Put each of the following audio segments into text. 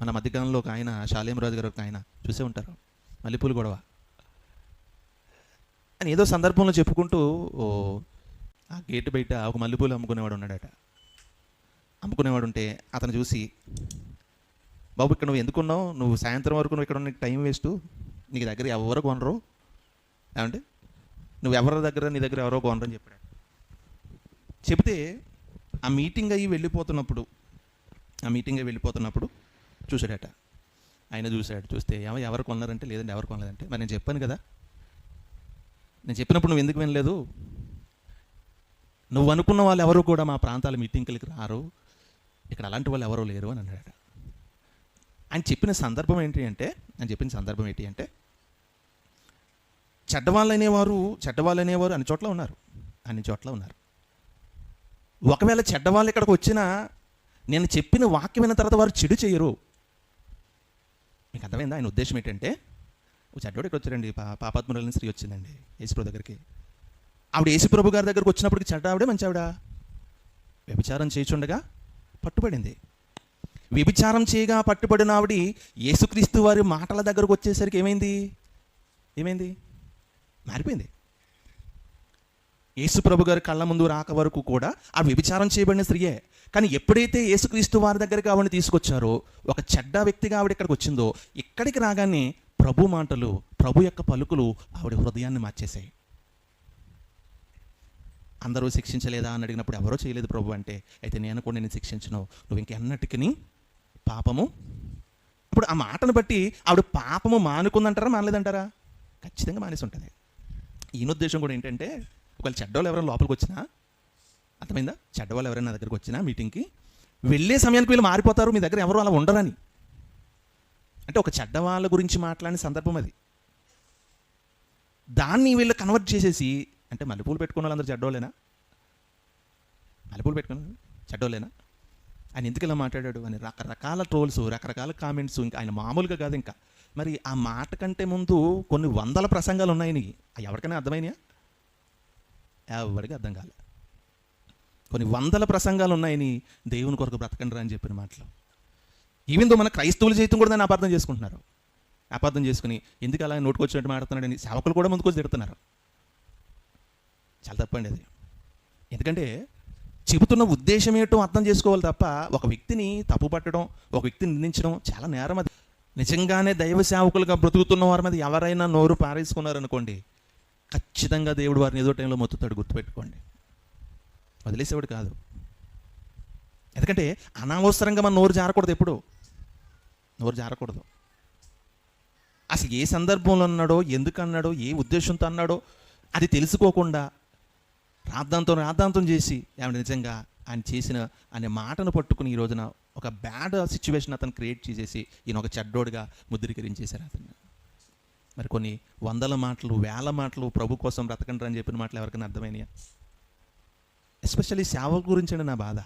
మన మధ్యకాలంలో ఒక ఆయన శాలేమరాజు గారు ఒక ఆయన చూసే ఉంటారు. మల్లెపూలు గొడవ. అని ఏదో సందర్భంలో చెప్పుకుంటూ ఓ ఆ గేటు బయట ఒక మల్లెపూలు అమ్ముకునేవాడు ఉన్నాడట. అమ్ముకునేవాడు ఉంటే అతను చూసి బాబు ఇక్కడ నువ్వు ఎందుకున్నావు నువ్వు సాయంత్రం వరకు నువ్వు ఇక్కడ ఉన్న నీకు టైం వేస్ట్. నీకు దగ్గర ఎవరు కొనరు. ఏమంటే నువ్వు ఎవరి దగ్గర నీ దగ్గర ఎవరో కొనరు అని చెప్పాడు. చెబితే ఆ మీటింగ్ అయ్యి వెళ్ళిపోతున్నప్పుడు ఆ మీటింగ్ అయ్యి వెళ్ళిపోతున్నప్పుడు చూశాడట. ఆయన చూశాడు. చూస్తే ఏమో ఎవరు కొన్నారంటే లేదండి ఎవరు కొనలేదంటే. మరి నేను చెప్పాను కదా. నేను చెప్పినప్పుడు నువ్వు ఎందుకు వినలేదు? నువ్వు అనుకున్న వాళ్ళు ఎవరు కూడా మా ప్రాంతాల మీటింగ్కి రారు. ఇక్కడ అలాంటి వాళ్ళు ఎవరూ లేరు అని అన్నాడట. ఆయన చెప్పిన సందర్భం ఏంటి అంటే ఆయన చెప్పిన సందర్భం ఏంటి అంటే చెడ్డవాళ్ళు అనేవారు చెడ్డవాళ్ళు అనేవారు అన్ని చోట్ల ఉన్నారు. అన్ని చోట్ల ఉన్నారు. ఒకవేళ చెడ్డవాళ్ళు ఇక్కడికి వచ్చినా నేను చెప్పిన వాక్యం విన్న తర్వాత వారు చెడు చేయరు. మీకు అర్థమైందా ఆయన ఉద్దేశం ఏంటంటే ఓ చెడ్డోడు ఇక్కడ వచ్చారండి పా పాపాత్మురాలని స్త్రీ వచ్చిందండి యేసుప్రభు దగ్గరికి. ఆవిడ యేసుప్రభు గారి దగ్గరకు వచ్చినప్పటికి చెడ్డ ఆవిడే మంచి ఆవిడ వ్యభిచారం చేయుచుండగా పట్టుబడింది. వ్యభిచారం చేయగా పట్టుబడిన ఆవిడ యేసుక్రీస్తు వారి మాటల దగ్గరకు వచ్చేసరికి ఏమైంది? ఏమైంది? మారిపోయింది. యేసుప్రభు గారు కళ్ళ ముందు రాక వరకు కూడా ఆ వ్యభిచారం చేయబడిన స్త్రీయే. కానీ ఎప్పుడైతే యేసుక్రీస్తు వారి దగ్గరికి ఆవిడని తీసుకొచ్చారో ఒక చెడ్డ వ్యక్తిగా ఆవిడ ఇక్కడికి వచ్చిందో ఇక్కడికి రాగానే ప్రభు మాటలు ప్రభు యొక్క పలుకులు ఆవిడ హృదయాన్ని మార్చేశాయి. అందరూ శిక్షించలేదా అని అడిగినప్పుడు ఎవరో చేయలేదు ప్రభు అంటే అయితే నేను కూడా నేను శిక్షించను. నువ్వు ఇంకెన్నటికి పాపము? ఇప్పుడు ఆ మాటను బట్టి ఆవిడ పాపము మానుకుందంటారా మానలేదంటారా? ఖచ్చితంగా మానేసి ఉంటుంది. ఈయన ఉద్దేశం కూడా ఏంటంటే ఒకవేళ చెడ్డవాళ్ళు ఎవరైనా లోపలికి వచ్చినా అర్థమైందా? చెడ్డవాళ్ళు ఎవరైనా నా దగ్గరికి వచ్చినా మీటింగ్కి వెళ్ళే సమయానికి వీళ్ళు మారిపోతారు మీ దగ్గర ఎవరు అలా ఉండరని. అంటే ఒక చెడ్డవాళ్ళ గురించి మాట్లాడిన సందర్భం అది. దాన్ని వీళ్ళు కన్వర్ట్ చేసేసి అంటే మల్లెపూలు పెట్టుకున్న వాళ్ళందరూ చెడ్డోళ్ళేనా? మల్లెపూలు పెట్టుకున్న చెడ్డోళ్ళేనా? ఆయన ఎందుకు ఇలా మాట్లాడాడు అని రకరకాల ట్రోల్స్ రకరకాల కామెంట్స్ ఇంకా ఆయన మామూలుగా కాదు ఇంకా. మరి ఆ మాట కంటే ముందు కొన్ని వందల ప్రసంగాలు ఉన్నాయని ఎవరికైనా అర్థమైనాయా? ఎవరికి అర్థం కాలే. కొన్ని వందల ప్రసంగాలు ఉన్నాయని దేవుని కొరకు బ్రతకండి రా అని చెప్పిన మాటలు. ఈవెన్ మన క్రైస్తవులు జీవితం కూడా దాన్ని అపార్థం చేసుకుంటున్నారు. అపార్థం చేసుకుని ఎందుకు అలా నోటుకొచ్చినట్టు మాట్లాడుతున్నాడని సేవకులు కూడా ముందుకొచ్చి తిడుతున్నారు. చాలా తప్పండి అది. ఎందుకంటే చెబుతున్న ఉద్దేశం ఏంటో అర్థం చేసుకోవాలి తప్ప ఒక వ్యక్తిని తప్పు పట్టడం ఒక వ్యక్తిని నిందించడం చాలా నేరం అది. నిజంగానే దైవ సేవకులుగా బ్రతుకుతున్న వారి మీద ఎవరైనా నోరు పారేసుకున్నారనుకోండి ఖచ్చితంగా దేవుడు వారిని ఏదో టైంలో మొత్తుతాడు గుర్తుపెట్టుకోండి. వదిలేసేవాడు కాదు. ఎందుకంటే అనవసరంగా మన నోరు జారకూడదు ఎప్పుడు. నోరు జారకూడదు. అసలు ఏ సందర్భంలో అన్నాడో ఎందుకు అన్నాడో ఏ ఉద్దేశంతో అన్నాడో అది తెలుసుకోకుండా రాద్ధాంతం రాద్ధాంతం చేసి ఆవిడ నిజంగా ఆయన చేసిన అనే మాటను పట్టుకుని ఈ రోజున ఒక బ్యాడ్ సిచ్యువేషన్ అతను క్రియేట్ చేసేసి ఈయన ఒక చెడ్డోడుగా ముద్రీకరించేశారు అతను మరి కొన్ని వందల మాటలు వేల మాటలు ప్రభు కోసం బ్రతకండి అని చెప్పిన మాటలు ఎవరికైనా అర్థమైనాయా? ఎస్పెషల్లీ సేవకు గురించి నా బాధ.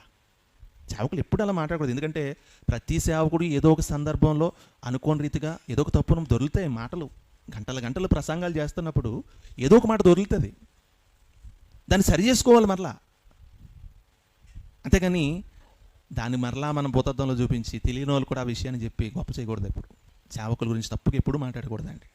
సేవకులు ఎప్పుడు అలా మాట్లాడకూడదు. ఎందుకంటే ప్రతి సేవకుడు ఏదో ఒక సందర్భంలో అనుకోని రీతిగా ఏదో ఒక తప్పును దొరుకుతాయి మాటలు. గంటల గంటలు ప్రసంగాలు చేస్తున్నప్పుడు ఏదో ఒక మాట దొరుకుతుంది. దాన్ని సరి చేసుకోవాలి మరలా. అంతేగాని దాన్ని మరలా మనం భూతత్వంలో చూపించి తెలియని వాళ్ళు కూడా ఆ విషయాన్ని చెప్పి గొప్ప చేయకూడదు ఎప్పుడు. సేవకుల గురించి తప్పుగా ఎప్పుడు మాట్లాడకూడదండి.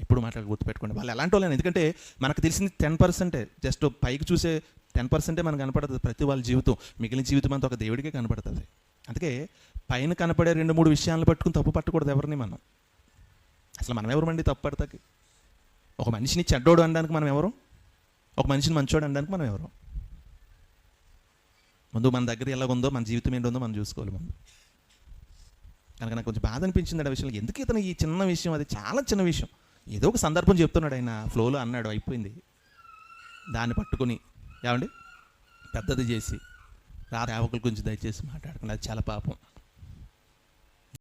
ఎప్పుడు మాట్లాడి గుర్తుపెట్టుకోండి. వాళ్ళు ఎలాంటి వాళ్ళని ఎందుకంటే మనకు తెలిసింది టెన్ పర్సెంటే జస్ట్ పైకి చూసే టెన్ పర్సెంటే మనకు కనపడుతుంది ప్రతి వాళ్ళ జీవితం. మిగిలిన జీవితం అంతా ఒక దేవుడికే కనపడుతుంది. అందుకే పైన కనపడే రెండు మూడు విషయాలను పట్టుకుని తప్పు పట్టకూడదు ఎవరిని మనం. అసలు మనం ఎవరమండి తప్పు పడతాకి? ఒక మనిషిని చెడ్డోడు అనడానికి మనం ఎవరు? ఒక మనిషిని మంచోడు అనడానికి మనం ఎవరు? ముందు మన దగ్గర ఎలాగుందో మన జీవితం ఏంటుందో మనం చూసుకోవాలి ముందు. కనుక నాకు కొంచెం బాధ అనిపించింది ఆ విషయంలో. ఎందుకు ఇతను ఈ చిన్న విషయం? అది చాలా చిన్న విషయం. ఏదో ఒక సందర్భం చెప్తున్నాడు ఆయన ఫ్లోలో అన్నాడు అయిపోయింది. దాన్ని పట్టుకుని ఏమండి? పెద్దది చేసి రా సేవకుల గురించి దయచేసి మాట్లాడకుండా చాలా పాపం.